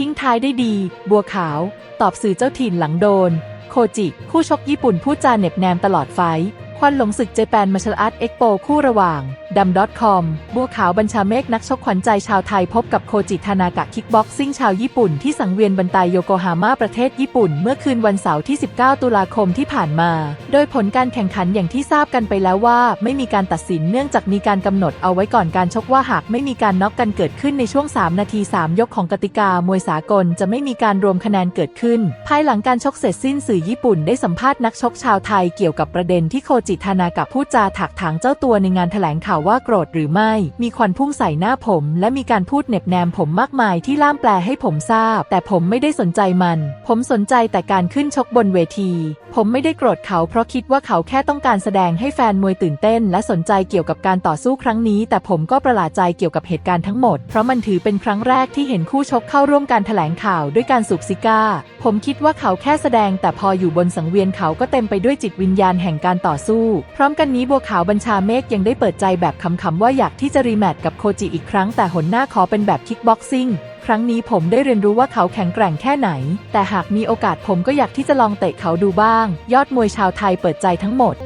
ทิ้งท้ายได้ดี บัวขาว ตอบสื่อเจ้าถิ่นหลังโดน โคจิ คู่ชกญี่ปุ่นพูดจาเหน็บแนมตลอดไฟควันหลงศึกเจแปนมาชลอาร์ตเอ็กโปคู่ระหว่าง ดัมดอทคอมบัวขาวบัญชาเมฆนักชกขวัญใจชาวไทยพบกับโคจิทานากะคิกบ็อกซิ่งชาวญี่ปุ่นที่สังเวียนบันไตโยโกฮาม่าประเทศญี่ปุ่น เมื่อคืนวันเสาร์ที่ 19 ตุลาคมที่ผ่านมา โดยผลการแข่งขันอย่างที่ทราบกันไปแล้วว่า ไม่มีการตัดสินเนื่องจากมีการกำหนดเอาไว้ก่อนการชกว่าหากไม่มีการน็อกกันเกิดขึ้นในช่วง 3 นาที 3 ยกของกติกามวยสากลจะไม่มีการรวมคะแนนเกิดขึ้น ภายหลังการชกเสร็จสิ้นสื่อญี่ปุ่นได้สัมภาษณ์นักชกชาวไทยเกี่ยวกับประเด็นที่โคจิทานากะพูดจาถักถางเจ้าตัวในงานแถลงข่าวว่าโกรธหรือไม่ มีควันพุ่งใส่หน้าผม และมีการพูดเน็บแนมผมมากมายที่ล่ามแปลให้ผมทราบ แต่ผมไม่ได้สนใจมัน ผมสนใจแต่การขึ้นชกบนเวที ผมไม่ได้โกรธเขาเพราะคิดว่าเขาแค่ต้องการแสดงให้แฟนมวยตื่นเต้น และสนใจเกี่ยวกับการต่อสู้ครั้งนี้ แต่ผมก็ประหลาดใจเกี่ยวกับเหตุการณ์ทั้งหมด เพราะมันถือเป็นครั้งแรกที่เห็นคู่ชกเข้าร่วมการแถลงข่าวด้วยการสูบซิก้า ผมคิดว่าเขาแค่แสดง แต่พออยู่บนสังเวียนเขาก็เต็มไปด้วยจิตวิญญาณแห่งการต่อสู้ พร้อมกันนี้บัวขาวบัญชาเมฆยังได้เปิดใจแบบคำๆว่าอยากที่จะรีแมตช์กับโคจิอีกครั้งแต่หนหน้าขอเป็นแบบคิกบ็อกซิ่งครั้งนี้ผมได้เรียนรู้ว่าเขาแข็งแกร่งแค่ไหน แต่หากมีโอกาสผมก็อยากที่จะลองเตะเขาดูบ้าง ยอดมวยชาวไทยเปิดใจทั้งหมด